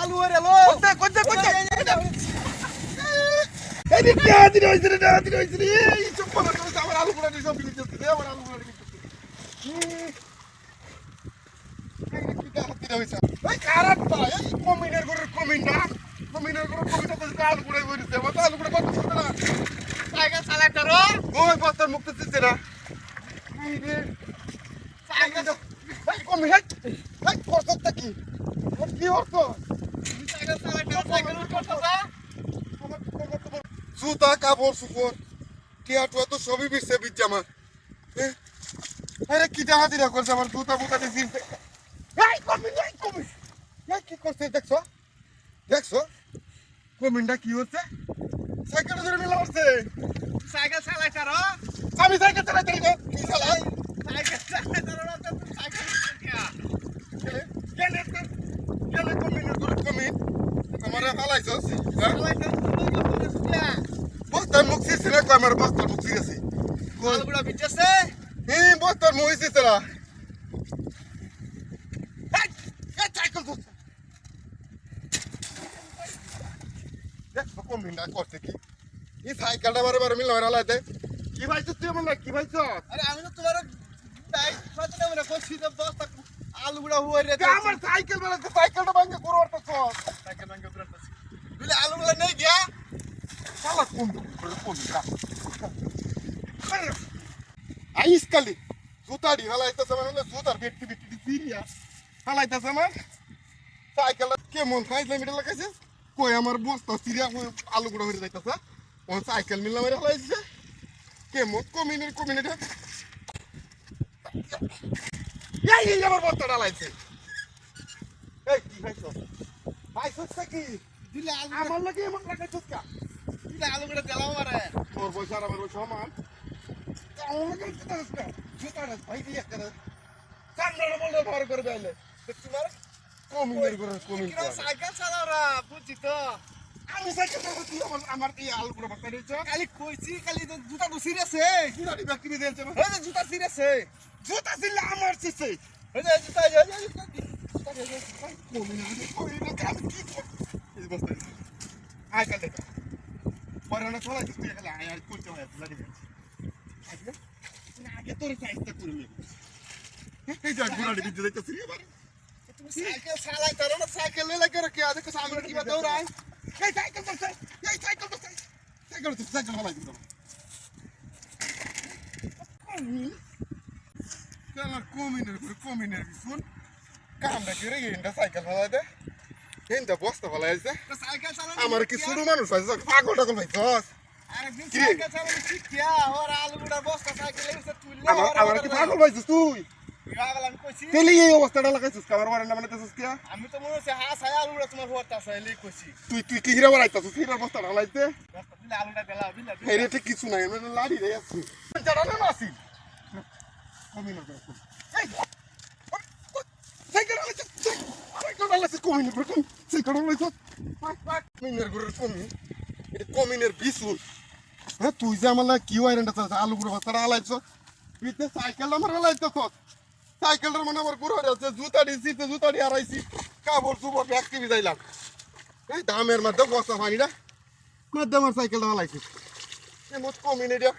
আলু কারাত কমিনের করে কমিন কমিনের করে কমিন আলু পোড়া আলু পোড়া কত ছোট না সাইকেল চালাই করো ওই বস্তার মুক্ত দিচ্ছে না এই রে সাইকেল তো এই কমি হেট এই করছটা কি ওর কি অর্থ? জুতা কাপড় সুপড় টিয়া টুয়া তো সবই বিচ্ছে বিচ্ছে আমার আরে কি টাকা দিরা করছে আমার জুতা বুতা দিয়ে এই কমিন এই কমিন। এই কি করছে দেখছ? দেখছ? কমিনটা কি হচ্ছে? সাইকেল ধরে মিলা হচ্ছে সাইকেল চালাই করো আমি সাইকেল চালাতে না কি চালাই সাইকেল চালাই করো না তো তুমি সাইকেল কিয়া গেলে গেলে তো গেলে কমিনের করে কমিন হ্যাঁ কিয়া বস্তার মুখ ছিঁড়ছে না কই আমার বস্তার মুখ বিচছে এই বস্তার মুখ ছিঁড়ছে না তো করছে কি এই সাইকেলটা বারে বারে মিল হারালাই দে কি ভাইছো তুই আমার কি ভাইছো আরে আমি তো তোমার ডাই কত না মানে কইছি যে বস্তা আলুগুলা হুয়াই রে আমার সাইকেল বেলা সাইকেলটা ভাঙে অর্থ সব সাইকেল ভাঙে বলে নেই গিয়া শালা কোন কোনটা আইস কালি জুতাড়ি হালাইতেছে মানে জুতার বেটকি বেটকি সিরিয়া হালাইতেছে আমার সাইকেল কেমন ফাইজলে মিটে লাগাইছে কই আমার বস্তা সিরিয়া আলু গুঁড়ো হয়ে যাইতেছে ও সাইকেল মিললাম হালাইছে কেমন কমিনের কমিনে এই আমার বস্তা ডালাইছে এই কি ভাইছো ভাইছো কি আমার লাগে এমন লাগাইছিস কা দিলে আলুগুলা দিলাম আমারে তোর পয়সা আর আমার সমান। আমাকে দিতেছিস না জুতাটা ভাই দিয়ে করে সামনে বললে ভর করে দিলে তোমার কমিনের করে কমিন কিরা সাইকেল চালাওরা বুঝছি তো। আমি সাইকেল চালাতে তুই আমার আমার এই আলু করে বাতা দিছ খালি কইছি খালি তো জুতা তো সিরিয়াসে ব্যক্তি দিয়েছে। যে জুতা সিরিয়াসে আমার সিসে কাম কি আই কাল দেখ পরে না চলা তুই খালি আয় আয় করতে হয় লাগি যাচ্ছে আগে আগে তোর চাইতে করে নে এই যা ঘোড়াটি দিতে দেখতেছিস এবার তুমি সাইকেল চালাই তারো না সাইকেল লইলা করে কে দেখো সামনে কিবা দৌড়ায় এই সাইকেল তো এই সাইকেল তো সাইকেল তো সাইকেল হালাই দিল কেলা কমিনের করে কমিনের শুন কামটা কি রে ইন্ডা সাইকেল হালাই দে ইন্ডা বস্তা হালাই আছে আমার কি শুরু মানুষ পাইছ পাগল টাগল তুললে আমার আমার কি পাগল পাইছস তুই? তেলি এই অবস্থাটা লাগাইছস কামার বারান্ডা মানে তেছস কি? আমি তো মনে হচ্ছে হ্যাঁ সাই আলুগুলা তোমার হওয়ার আছে এলি কইছি। তুই তুই কি হিরা বাড়াইছস হিরা বস্তা হালাইতে আলুটা দিলা দিলা এই ঠিক কিছু নাই আমি লাড়ি রে আছি। যারা না আসি কমিনের করে এই সাইকেল হালাইছ হালাইছ কমিনের করে কমি সাইকেল হালাইছ কমিনের করে কমি। এটা কমিনের বিশুল হ্যাঁ তুই যে আমার কি ওয়ারেন্ট আছে আলু গুঁড়ো ভাস্তাটা হালাইছ বিতে সাইকেল আমার হালাইছ সাইকেলটার মানে আমার গুঁড়ো আছে জুতা দিছি, তো জুতা দিয়ে হারাইছি। কাপড় চুপড় ব্যাগ টিভি যাইলাম। এই দামের মধ্যে বস্তা পানিটা মধ্যে আমার সাইকেলটা হালাইছি এমন কমিনে দিয়া